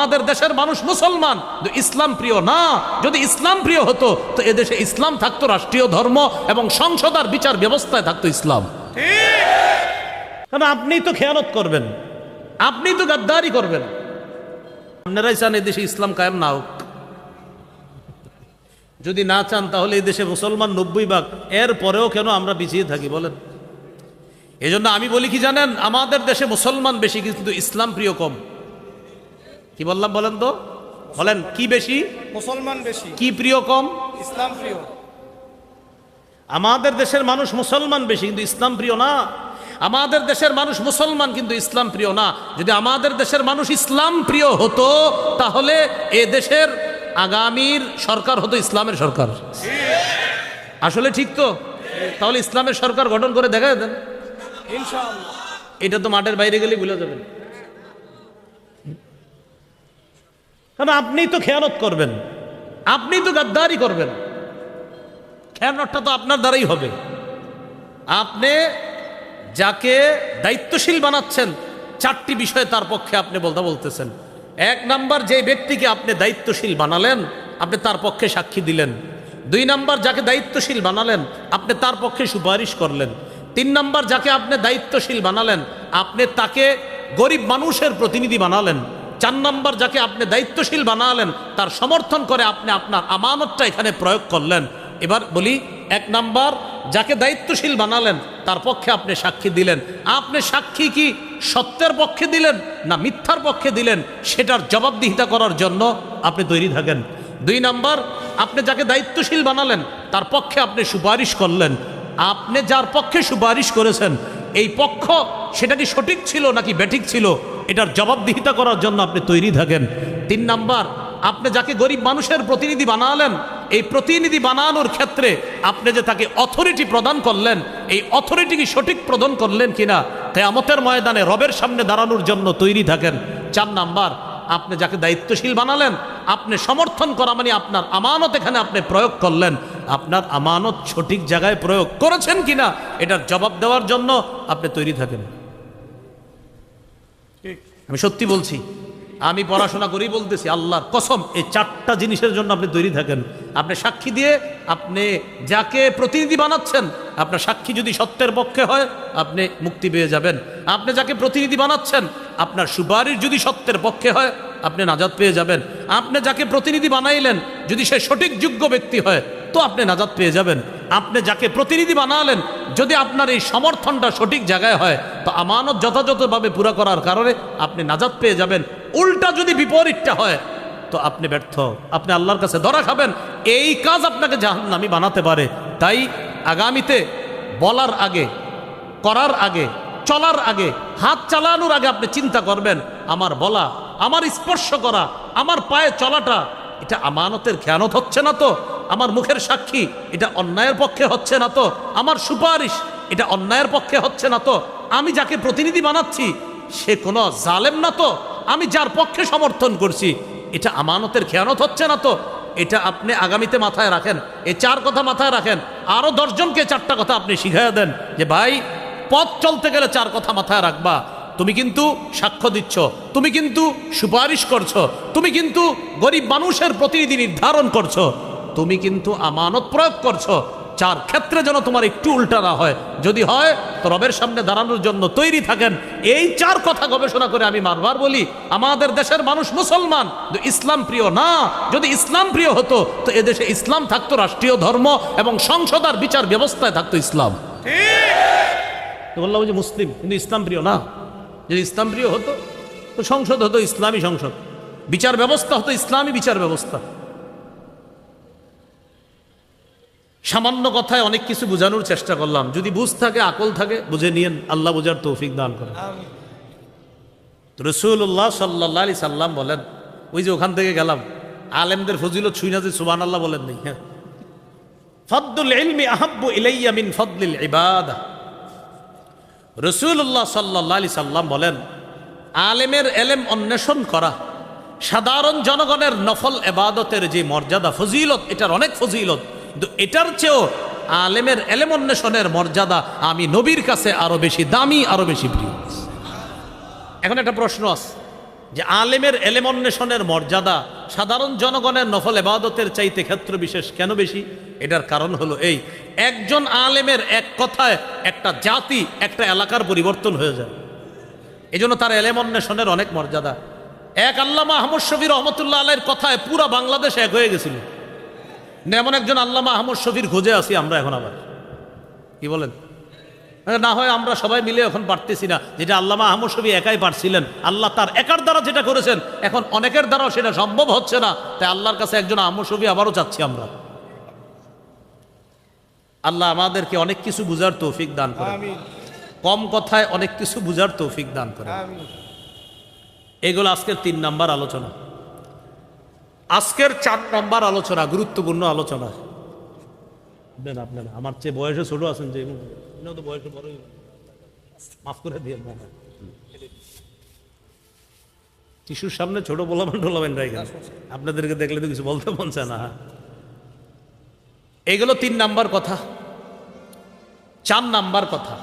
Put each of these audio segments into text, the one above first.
আমাদের দেশের মানুষ মুসলমান। ইসলাম প্রিয় না। যদি ইসলাম প্রিয় হতো তো এদেশে ইসলাম থাকতো রাষ্ট্রীয় ধর্ম এবং সংসদ আর বিচার ব্যবস্থায় থাকতো ইসলাম। কারণ আপনি তো খেয়ানত করবেন। আপনি তো গাদ্দারি করবেন। আপনারাই চান এদেশে ইসলাম কায়েম না হোক। যদি না চান তাহলে এই দেশে মুসলমান নব্বই ভাগ। এর পরেও কেন আমরা পিছিয়ে থাকি বলেন। এই জন্য আমি বলি কি জানেন আমাদের দেশে মুসলমান বেশি কিন্তু ইসলাম প্রিয় কম। কি বললাম বলেন তো? বলেন কি বেশি? মুসলমান বেশি। কি প্রিয় কম? ইসলাম প্রিয়। আমাদের দেশের মানুষ মুসলমান বেশি কিন্তু ইসলাম প্রিয় না। আমাদের দেশের মানুষ মুসলমান কিন্তু ইসলাম প্রিয় না। যদি আমাদের দেশের মানুষ ইসলাম প্রিয় হতো তাহলে এ দেশের আগামীর সরকার হতো ইসলামের সরকার। আসলে ঠিক তো? তাহলে ইসলামের সরকার গঠন করে দেখা দেন এটা তো মাঠের বাইরে গেলেই ভুলে যাবেন। কারণ আপনি তো খেয়ানত করবেন। আপনি তো গাদ্দারি করবেন। খেয়ানতটা তো আপনার দ্বারাই হবে। আপনি যাকে দায়িত্বশীল বানাচ্ছেন, চারটি বিষয়ে তার পক্ষে আপনি বলতে বলতেছেন। এক নাম্বার, যে ব্যক্তিকে আপনি দায়িত্বশীল বানালেন, আপনি তার পক্ষে সাক্ষী দিলেন। দুই নাম্বার, যাকে দায়িত্বশীল বানালেন, আপনি তার পক্ষে সুপারিশ করলেন। তিন নাম্বার, যাকে আপনি দায়িত্বশীল বানালেন, আপনি তাকে গরিব মানুষের প্রতিনিধি বানালেন। চার নম্বর যাকে আপনি দায়িত্বশীল বানালেন, তার সমর্থন করে আপনি আপনার আমানতটা এখানে প্রয়োগ করলেন। এবার বলি, এক নাম্বার, যাকে দায়িত্বশীল বানালেন, তার পক্ষে আপনি সাক্ষী দিলেন। আপনি সাক্ষী কি সত্যের পক্ষে দিলেন না মিথ্যার পক্ষে দিলেন, সেটার জবাবদিহিতা করার জন্য আপনি তৈরি থাকেন। দুই নাম্বার, আপনি যাকে দায়িত্বশীল বানালেন, তার পক্ষে আপনি সুপারিশ করলেন। আপনি যার পক্ষে সুপারিশ করেছেন, এই পক্ষ সেটা কি সঠিক ছিল নাকি ব্যাঠিক ছিল? এটার জবাবদিহিতা করার জন্য আপনি তৈরি থাকেন। তিন নাম্বার, আপনি যাকে গরিব মানুষের প্রতিনিধি বানালেন, এই প্রতিনিধি বানানোর ক্ষেত্রে আপনি যে তাকে অথরিটি প্রদান করলেন, এই অথরিটি কি সঠিক প্রদান করলেন কিনা, কেয়ামতের ময়দানে রবের সামনে দাঁড়ানোর জন্য তৈরি থাকেন। চার নাম্বার, আপনি যাকে দায়িত্বশীল বানালেন, আপনি সমর্থন করা মানে আপনার আমানত এখানে আপনি প্রয়োগ করলেন। আপনার আমানত সঠিক জায়গায় প্রয়োগ করেছেন কিনা, এটার জবাব দেওয়ার জন্য আপনি তৈরি থাকেন। ঠিক। আমি সত্যি বলছি, আমি পড়াশোনা করেই বলতেছি, আল্লাহর কসম, এই চারটা জিনিসের জন্য আপনি তৈরি থাকেন। আপনি সাক্ষী দিয়ে আপনি যাকে প্রতিনিধি বানাচ্ছেন, আপনার সাক্ষী যদি সত্যের পক্ষে হয়, আপনি মুক্তি পেয়ে যাবেন। আপনি যাকে প্রতিনিধি বানাচ্ছেন, আপনার সুপারিশ যদি সত্যের পক্ষে হয়, আপনি নাজাদ পেয়ে যাবেন। আপনি যাকে প্রতিনিধি বানাইলেন, যদি সে সঠিক, যোগ্য ব্যক্তি হয় তো আপনি নাজাদ পেয়ে যাবেন। আপনি যাকে প্রতিনিধি বানালেন, যদি আপনার এই সমর্থনটা সঠিক জায়গায় হয়, তো আমানত যথাযথভাবে পুরা করার কারণে আপনি নাজাদ পেয়ে যাবেন। উল্টা যদি বিপরীতটা হয়, তো আপনি ব্যর্থ। আপনি আল্লাহর কাছে ধরা খাবেন। এই কাজ আপনাকে জাহান্নামি বানাতে পারে। তাই আগামীতে বলার আগে, করার আগে, চলার আগে, হাত চালানোর আগে আপনি চিন্তা করবেন, আমার বলা, আমার স্পর্শ করা, আমার পায়ে চলাটা, এটা আমানতের খেয়ানত হচ্ছে না তো? আমার মুখের সাক্ষী, এটা অন্যায়ের পক্ষে হচ্ছে না তো। আমার সুপারিশ, এটা অন্যায়ের পক্ষে হচ্ছে না তো। আমি যাকে প্রতিনিধি বানাচ্ছি, সে কোনো জালেম না তো। আমি যার পক্ষে সমর্থন করছি, এটা আমানতের খেয়ানত হচ্ছে না তো। এটা আপনি আগামীতে মাথায় রাখেন এই চার কথা মাথায় রাখেন। আরও দশজনকে চারটা কথা আপনি শিখাইয়া দেন যে, ভাই, পথ চলতে গেলে চার কথা মাথায় রাখবা। তুমি কিন্তু সাক্ষ্য দিচ্ছ, তুমি কিন্তু সুপারিশ করছ, তুমি কিন্তু গরিব মানুষের প্রতিনিধি নির্ধারণ করছ তুমি কিন্তু আমানত প্রয়োগ করছ চার ক্ষেত্রে যেন তোমার একটু উল্টা না হয়। যদি হয় তো রবের সামনে দাঁড়ানোর জন্য তৈরি থাকেন। এই চার কথা গবেষণা করে আমি বারবার বলি আমাদের দেশের মানুষ মুসলমান ইসলাম প্রিয় না। যদি ইসলাম প্রিয় হতো তো এদেশে ইসলাম থাকতো রাষ্ট্রীয় ধর্ম এবং সংসদ আর বিচার ব্যবস্থায় থাকতো ইসলাম। তো বললাম যে মুসলিম কিন্তু ইসলাম প্রিয় না। যদি ইসলাম প্রিয় হতো তো সংসদ হতো ইসলামী সংসদ। বিচার ব্যবস্থা হতো ইসলামী বিচার ব্যবস্থা। সামান্য কথায় অনেক কিছু বোঝানোর চেষ্টা করলাম। যদি বুঝ থাকে আকল থাকে বুঝে নিয়েন আল্লাহ বোঝার তৌফিক দান করেন। রসুল্লাহ সাল্লাহ আলি সাল্লাম বলেন ওই যে ওখান থেকে গেলাম আলেমদের ফজিলত ছুই না যে সুবান আল্লাহ বলেন নেই। হ্যাঁ। ফদ্দুল ইলমি আহাব্বু ইলাইয়া মিন ফদলিল ইবাদা। রসুল্লাহ সাল্লাহ আলি সাল্লাম বলেন আলেমের এলেম অন্বেষণ করা সাধারণ জনগণের নফল এবাদতের যে মর্যাদা ফজিলত এটার অনেক ফজিলত। কিন্তু এটার চেয়েও আলেমের এলেম অন্বেষণের মর্যাদা আমি নবীর কাছে আরও বেশি দামি, আরও বেশি প্রিয়। এখন একটা প্রশ্ন আছে, যে আলেমের এলেম অন্বেষণের মর্যাদা সাধারণ জনগণের নফল এবাদতের চাইতে ক্ষেত্র বিশেষ কেন বেশি? এটার কারণ হলো এই, একজন আলেমের এক কথায় একটা জাতি, একটা এলাকার পরিবর্তন হয়ে যায়। এই জন্য তার এলেম অন্বেষণের অনেক মর্যাদা। এক আল্লামা আহমদ শফি রহমতুল্লাহ আলের কথায় পুরা বাংলাদেশ এক হয়ে গেছিল। এমন একজন আল্লামা আহমদ শফির খোঁজে আছি আমরা এখন আবার। কি বলেন? না হয় আমরা সবাই মিলে এখন পারতেছি না যেটা আল্লামা আহমদ শফি একাই পারছিলেন আল্লাহ তার একার দ্বারা যেটা করেছেন এখন অনেকের দ্বারাও সেটা সম্ভব হচ্ছে না তাই আল্লাহর কাছে একজন আহমদ শফি আবারও চাচ্ছি আমরা। আল্লাহ আমাদেরকে অনেক কিছু বুঝার তৌফিক দান করে কম কথায় অনেক কিছু বুঝার তৌফিক দান করে এগুলো আজকের তিন নাম্বার আলোচনা। আজকের চার নাম্বার আলোচনা, গুরুত্বপূর্ণ আলোচনা। আপনারা, আমার চেয়ে বয়সে ছোট আছেন যে তো বয়সে বড়ই। মাফ করে দিয়ে টিস্যুর সামনে ছোট বলাবেন টোলাবেন রাই আপনাদেরকে দেখলে তো কিছু বলতে মন চায় না। এগুলো তিন নাম্বার কথা, চার নাম্বার কথা।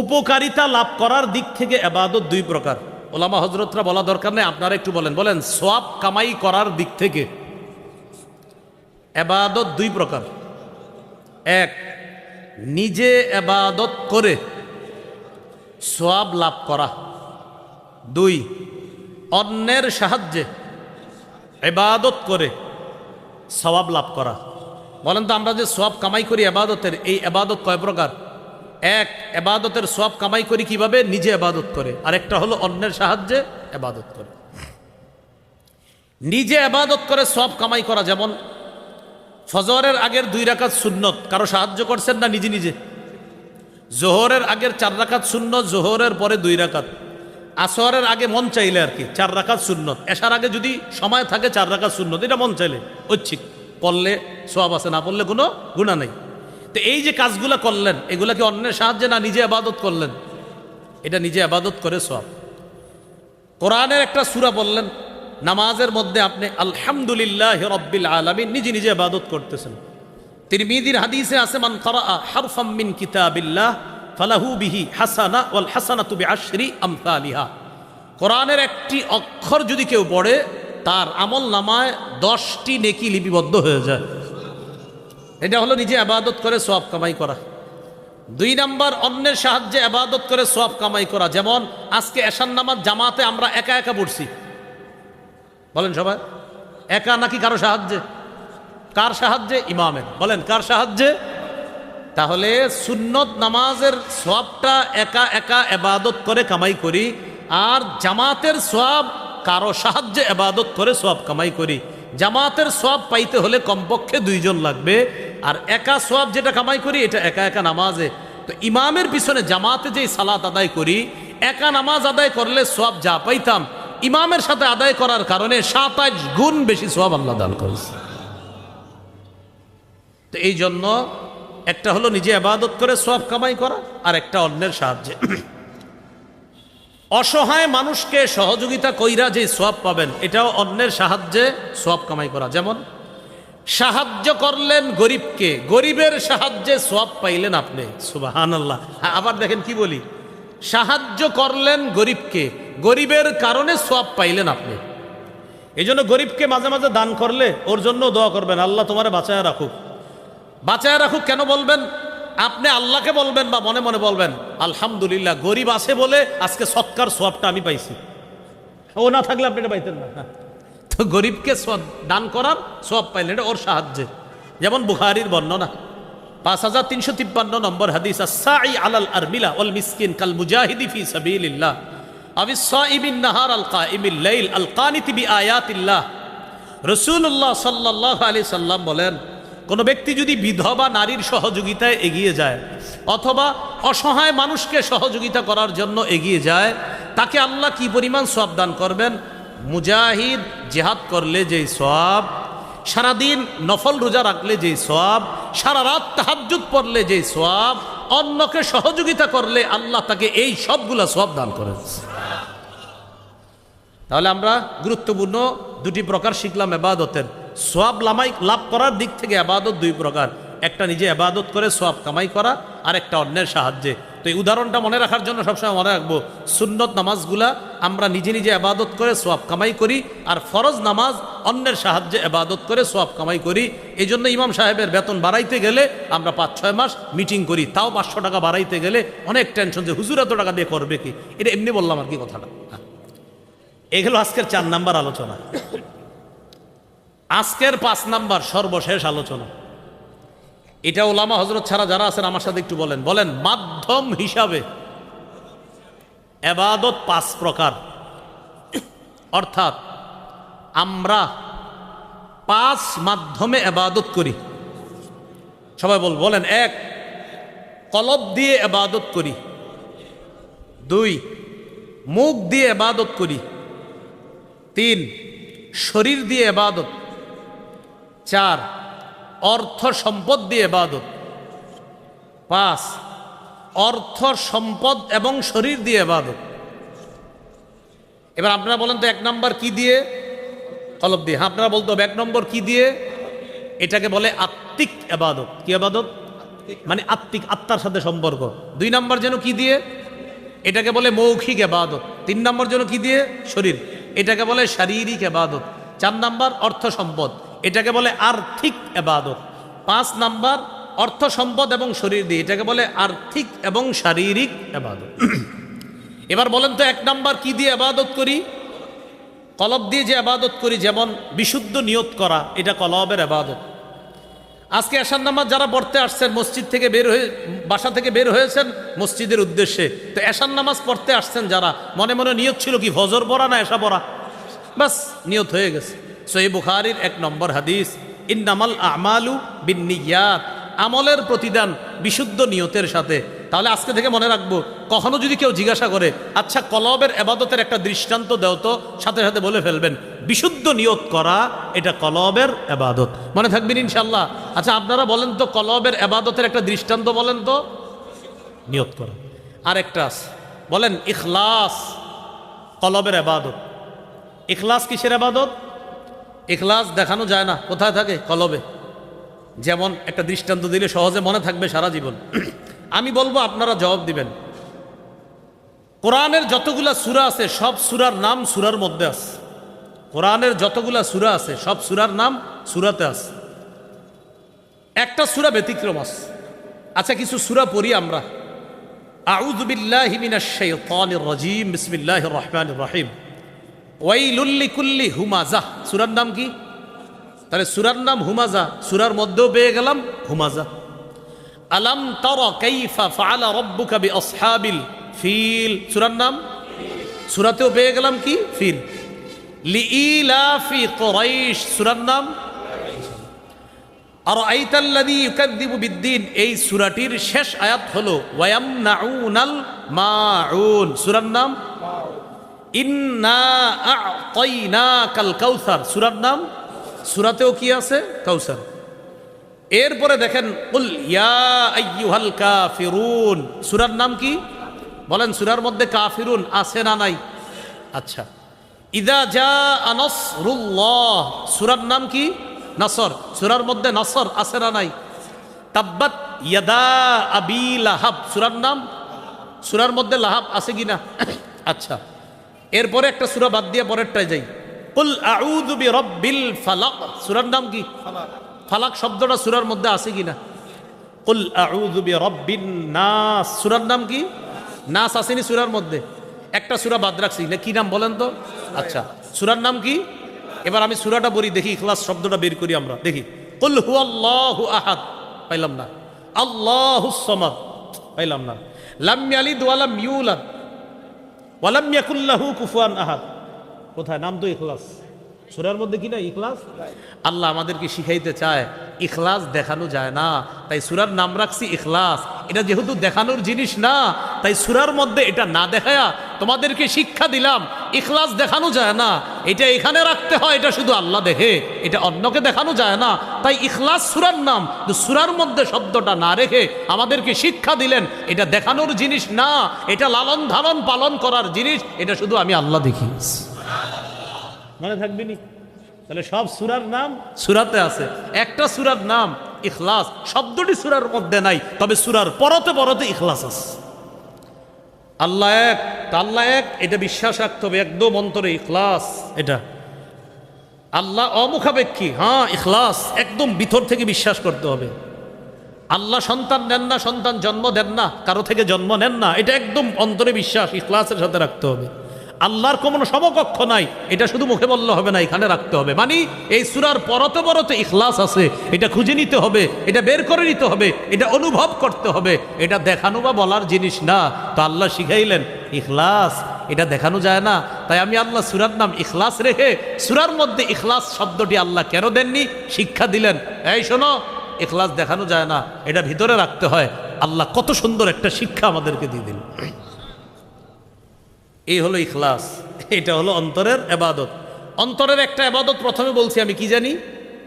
উপকারিতা লাভ করার দিক থেকে এবাদত দুই প্রকার। ওলামা হজরতরা বলা দরকার নেই, আপনারা একটু বলেন। বলেন সোয়াব কামাই করার দিক থেকে এবাদত দুই প্রকার। এক, নিজে এবাদত করে সোয়াব লাভ করা। দুই, অন্যের সাহায্যে এবাদত করে সওয়াব লাভ করা। বলেন তো, আমরা যে সওয়াব কামাই করি এবাদতের, এই এবাদত কয় প্রকার? এক, এবাদতের সব কামাই করি কীভাবে? নিজে এবাদত করে। আরেকটা হলো অন্যের সাহায্যে এবাদত করে। নিজে এবাদত করে সব কামাই করা যেমন, ফজরের আগের দুই রাকাত সুন্নত, কারও সাহায্য করছেন না নিজে নিজে? জোহরের আগের চার রাকাত সুন্নত, জোহরের পরে দুই রাকাত। আসরের আগে মন চাইলে আর কি, চার রাকাত সুন্নত। এসার আগে যদি সময় থাকে চার রাকাত সুন্নত, এটা মন চাইলে। ঐচ্ছিক। পড়লে সব আছে, না পড়লে কোনো গুণা নেই। তো এই যে কাজগুলো করলেন, এগুলা কি অন্যের সাহায্যে না নিজে আবাদত করলেন? এটা নিজে আবাদত করে সব কোরআনের একটা সুরা বললেন, নামাজের মধ্যে আপনি আলহামদুলিল্লাহ রব্বিল আলামিন নিজে নিজে আবাদত করতেছেন। তিরমিদির হাদিসে আছে, মান করা হারফাম কিতাবিল্লাহ ফালাহু বিহি হাসানা ওয়াল হাসানাতু বিআশরি আমসালিহা। কোরআনের একটি অক্ষর যদি কেউ পড়ে, তার আমল নামায় দশটি নেকি লিপিবদ্ধ হয়ে যায়। এটা হলো নিজে আবাদত করে সব কামাই করা। দুই নাম্বার, অন্যের সাহায্যে আবাদত করে সব কামাই করা। যেমন, আজকে এশান নামাজ জামাতে আমরা একা একা পড়ছি। বলেন সবাই, একা নাকি কারও সাহায্যে? কার সাহায্যে? ইমামের। বলেন, কার সাহায্যে? তাহলে সুন্নত নামাজের সবটা একা একা এবাদত করে কামাই করি, আর জামাতের সব কারও সাহায্যে এবাদত করে সব কামাই করি। জামাতের সব পাইতে হলে কমপক্ষে দুইজন লাগবে, আর একা সব যেটা কামাই করি, এটা একা একা নামাজে। তো ইমামের পিছনে জামাতে যেই সালাত আদায় করি, একা নামাজ আদায় করলে সব যা পাইতাম, ইমামের সাথে আদায় করার কারণে সাতাশ গুণ বেশি সব আল্লাহ দান করেছে। তো এই জন্য একটা হলো নিজে আবাদত করে সব কামাই করা, আর একটা অন্যের সাহায্যে। অসহায় মানুষকে সহযোগিতা কইরা যে সব পাবেন, এটাও অন্যের সাহায্যে সব কামাই করা। যেমন, সাহায্য করলেন গরিবকে, গরিবের সাহায্যে সব পাইলেন আপনি। সুবাহান আল্লাহ আবার দেখেন কি বলি? সাহায্য করলেন গরিবকে, গরিবের কারণে সব পাইলেন আপনি। এই জন্য গরিবকে মাঝে মাঝে দান করলে ওর জন্য দোয়া করবেন, আল্লাহ তোমার বাঁচায় রাখুক। বাঁচায় রাখুক কেন বলবেন? আপনি আল্লাহকে বলবেন বা মনে মনে বলবেন, আলহামদুলিল্লাহ, গরিব আছে বলে আজকে সৎকার সবটা আমি পাইছি। ও না থাকলে আপনি এটা পাইতেন না। তো গরিবকে দান করার সব পাইলেন, এটা ওর সাহায্যে। যেমন বুখারির বর্ণনা, পাঁচ হাজার তিনশো তিপ্পান্ন নম্বর হাদিস আসাই আলাল আরমিলা ওল মিসকিন কাল মুজাহিদি ফি সাবিলিল্লাহ। আবিসাইবিন নাহার আল কাইমিল লাইল আল কানিতি বি আয়াতিল্লাহ। রসুল্লাহ সাল্লাহ আলি সাল্লাম বলেন কোনো ব্যক্তি যদি বিধবা নারীর সহযোগিতায় এগিয়ে যায় অথবা অসহায় মানুষকে সহযোগিতা করার জন্য এগিয়ে যায়, তাকে আল্লাহ কি পরিমাণ সব দান করবেন? মুজাহিদ জেহাদ করলে যেই সব সারাদিন নফল রোজা রাখলে যেই সব সারা রাত তাহাজ্জুদ পড়লে যেই সব অন্যকে সহযোগিতা করলে আল্লাহ তাকে এই সবগুলা সব দান করেন। তাহলে আমরা গুরুত্বপূর্ণ দুটি প্রকার শিখলাম এবাদতের। সোয়াব লামাই লাভ করার দিক থেকে আবাদত দুই প্রকার। একটা নিজে আবাদত করে সোয়াব কামাই করা, আর একটা অন্যের সাহায্যে। তো এই উদাহরণটা মনে রাখার জন্য সবসময় মনে রাখব, সুন্নত নামাজগুলা আমরা নিজে নিজে আবাদত করে সোয়াব কামাই করি, আর ফরজ নামাজ অন্যের সাহায্যে আবাদত করে সোয়াব কামাই করি। এই জন্য ইমাম সাহেবের বেতন বাড়াইতে গেলে আমরা পাঁচ, ছয় মাস মিটিং করি। তাও পাঁচশো টাকা বাড়াইতে গেলে অনেক টেনশন যে, হুজুর এত টাকা দিয়ে করবে কি? এটা এমনি বললাম আর কি কথাটা। হ্যাঁ। এগুলো আজকের চার নাম্বার আলোচনা। আজকের পাঁচ নাম্বার সর্বশেষ আলোচনা। এটা ওলামা হজরত ছাড়া যারা আছেন, আমার সাথে একটু বলেন। বলেন, মাধ্যম হিসাবে এবাদত পাঁচ প্রকার। অর্থাৎ, আমরা পাঁচ মাধ্যমে এবাদত করি। সবাই বল, বলেন, এক, কলব দিয়ে এবাদত করি। দুই, মুখ দিয়ে এবাদত করি। তিন, শরীর দিয়ে এবাদত। চার অর্থ সম্পদ দিয়ে এবাদত পাঁচ অর্থ সম্পদ এবং শরীর দিয়ে এবাদত এবার আপনারা বলেন তো এক নম্বর কি দিয়ে? কলব দিয়ে। হ্যাঁ আপনারা বলতে হবে এক নম্বর কি দিয়ে? এটাকে বলে আত্মিক এবাদত কি এবাদত মানে আত্মিক আত্মার সাথে সম্পর্ক। দুই নম্বর যেন কি দিয়ে? এটাকে বলে মৌখিক এবাদত তিন নম্বর যেন কি দিয়ে? শরীর। এটাকে বলে শারীরিক এবাদত চার নাম্বার অর্থ সম্পদ। এটাকে বলে আর্থিক এবাদত পাঁচ নাম্বার, অর্থ সম্পদ এবং শরীর দিয়ে। এটাকে বলে আর্থিক এবং শারীরিক এবাদত এবার বলেন তো এক নাম্বার কি দিয়ে আবাদত করি? কলব দিয়ে যে আবাদত করি, যেমন বিশুদ্ধ নিয়ত করা, এটা কলবের আবাদত। আজকে এশার নামাজ যারা পড়তে আসছেন, মসজিদ থেকে বের হয়ে, বাসা থেকে বের হয়েছেন মসজিদের উদ্দেশ্যে, তো এশার নামাজ পড়তে আসছেন যারা, মনে মনে নিয়ত ছিল কি, ফজর পড়া না এসা পড়া? বাস, নিয়ত হয়ে গেছে। সই বুখারির এক নম্বর হাদিস, ইন্নামাল আমালু বিনিয়াত আমলের প্রতিদান বিশুদ্ধ নিয়তের সাথে। তাহলে আজকে থেকে মনে রাখব, কখনো যদি কেউ জিজ্ঞাসা করে আচ্ছা কলবের এবাদতের একটা দৃষ্টান্ত দেও তো, সাথে সাথে বলে ফেলবেন। বিশুদ্ধ নিয়ত করা, এটা কলবের এবাদত। মনে থাকবেন ইনশাল্লাহ আচ্ছা আপনারা বলেন তো, কলবের এবাদতের একটা দৃষ্টান্ত বলেন তো? নিয়ত করা। আর একটা বলেন, ইখলাস কলবের এবাদত। ইখলাস কিসের আবাদত ইখলাস দেখানো যায় না, কোথায় থাকে? কলবে। যেমন একটা দৃষ্টান্ত দিলে সহজে মনে থাকবে সারা জীবন। আমি বলব আপনারা জবাব দিবেন। কোরআনের যতগুলা সুরা আছে, সব সুরার নাম সুরার মধ্যে আছে। কোরআনের যতগুলা সুরা আছে, সব সুরার নাম সুরাতে আছে। একটা সুরা ব্যতিক্রম আছে। আচ্ছা কিছু সুরা পড়ি আমরা। আউযু বিল্লাহি রাজিম। বিসমিল্লাহির রহমানির রহিম। ওয়াইলুল লিকুল্লি হুমাজা। সুরার নাম কি? তাহলে সুরার নাম হুমাজা। সুরার মধ্যেও পেয়ে গেলাম হুমাজা। আলাম তর কাইফা ফাআলা রাব্বুকা বিআসহাবিল ফিল। সুরার নাম? সুরাতেও পেয়ে গেলাম কি? ফিল। লিইলাফি কুরাইশ। সুরার নাম? আর আইতাল্লাদি ইউকাদ্দিবু বিদ্দিন। এই সুরাটির শেষ আয়াত হলো, ওয়ায়ামনাউনাল মাউন। সুরার নাম? ইন্না আ'তাইনাকাল কাউসার। সুরার নাম? সুরাতেও কি আছে? কাউসার। এরপরে দেখেন কুল ইয়া আইয়ুহাল কাফিরুন। সুরার নাম কি? বলেন, সুরার মধ্যে কাফিরুন আছে না নাই? আচ্ছা। ইদা যা আনসরুল্লাহ সুরার নাম কি? নাসর। সুরার মধ্যে নাসর আছে না নাই? তাব্বাত ইয়াদা আবি লাহাব। সুরার নাম? সুরার মধ্যে লাহাব আছে কি না? আচ্ছা। এরপরে একটা সুরা বাদ দিয়ে পরেরটায় যাই। কুল আউযু বিরাব্বিল ফালাক। সুরার নাম কি? ফালাক। শব্দটা সুরার মধ্যে আছে কি না কুল আউযু বিরাব্বিন নাস। সুরার নাম কি? নাস আসেনি সুরার মধ্যে। একটা সুরা বাদ রাখছি। না কি নাম বলেন তো? আচ্ছা সুরার নাম কি? এবার আমি সুরাটা বলি দেখি ইখলাস শব্দটা বের করি আমরা। দেখি কুল হুয়াল্লাহু আহাদ। পাইলাম না। আল্লাহুস সামাদ। পাইলাম না। লাম ইয়ালিদ ওয়া লাম ইউলাদ। ওয়ালাম ইয়াকুল্লাহু কুফুয়ান আহাদ। কোথায়? নাম তো ইখলাস। সুরার মধ্যে কি না ইখলাস? আল্লাহ আমাদেরকে শিখাইতে চায়, ইখলাস দেখানো যায় না। তাই সুরার নাম রাখছি ইখলাস। এটা যেহেতু দেখানোর জিনিস না তাই সুরার মধ্যে এটা না দেখায়া তোমাদেরকে শিক্ষা দিলাম ইখলাস দেখানো যায় না। এটা এখানে রাখতে হয় এটা শুধু আল্লাহ দেখে এটা অন্যকে দেখানো যায় না। তাই ইখলাস সুরার নাম তো সুরার মধ্যে শব্দটা না রেখে আমাদেরকে শিক্ষা দিলেন এটা দেখানোর জিনিস না এটা লালন ধারণ পালন করার জিনিস এটা শুধু আমি আল্লাহ দেখি। মনে থাকবি নি? তাহলে সব সুরার নাম? সুরাতে আছে। একটা সুরার নাম ইখলাস শব্দটি সুরার মধ্যে নাই, তবে সুরার পরতে পরতে ইখলাস আছে। আল্লাহ এক আল্লাহ এক, এটা বিশ্বাস রাখতে হবে একদম অন্তরে ইখলাস। এটা আল্লাহ অমুখাপেক্ষী হ্যাঁ ইখলাস, একদম ভিতর থেকে বিশ্বাস করতে হবে। আল্লাহ সন্তান নেন না, সন্তান জন্ম দেন না, কারও থেকে জন্ম নেন না, এটা একদম অন্তরে বিশ্বাস, ইখলাসের সাথে রাখতে হবে। আল্লাহর কোনো সমকক্ষ নাই। এটা শুধু মুখে বললে হবে না, এখানে রাখতে হবে। মানে এই সুরার পরতে পরতে ইখলাস আছে, এটা খুঁজে নিতে হবে, এটা বের করে নিতে হবে, এটা অনুভব করতে হবে, এটা দেখানো বা বলার জিনিস না। তো আল্লাহ শিখাইলেন, ইখলাস, এটা দেখানো যায় না। তাই আমি আল্লাহ সুরার নাম ইখলাস রেখে, সুরার মধ্যে ইখলাস শব্দটি আল্লাহ কেন দেননি? শিক্ষা দিলেন। এই শোনো, ইখলাস দেখানো যায় না, এটা ভিতরে রাখতে হয়। আল্লাহ কত সুন্দর একটা শিক্ষা আমাদেরকে দিয়ে দিল এই হলো ইখলাস, এটা হলো অন্তরের এবাদত। অন্তরের একটা এবাদত প্রথমে বলছি আমি, কি জানি?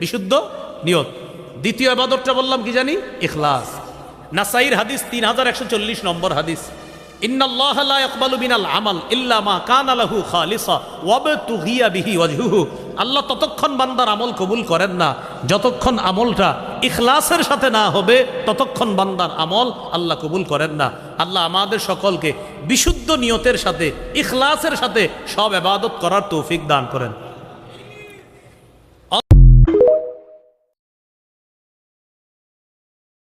বিশুদ্ধ? নিয়ত। দ্বিতীয় এবাদতটা বললাম, কি জানি? ইখলাস। নাসাইর হাদিস তিন হাজার একশো চল্লিশ নম্বর হাদিস। আল্লাহ ততক্ষণ বান্দার আমল কবুল করেন না। যতক্ষণ আমলটা ইখলাসের সাথে না হবে, ততক্ষণ বান্দার আমল আল্লাহ কবুল করেন না। আল্লাহ আমাদের সকলকে বিশুদ্ধ নিয়তের সাথে ইখলাসের সাথে সব আবাদত করার তৌফিক দান করেন।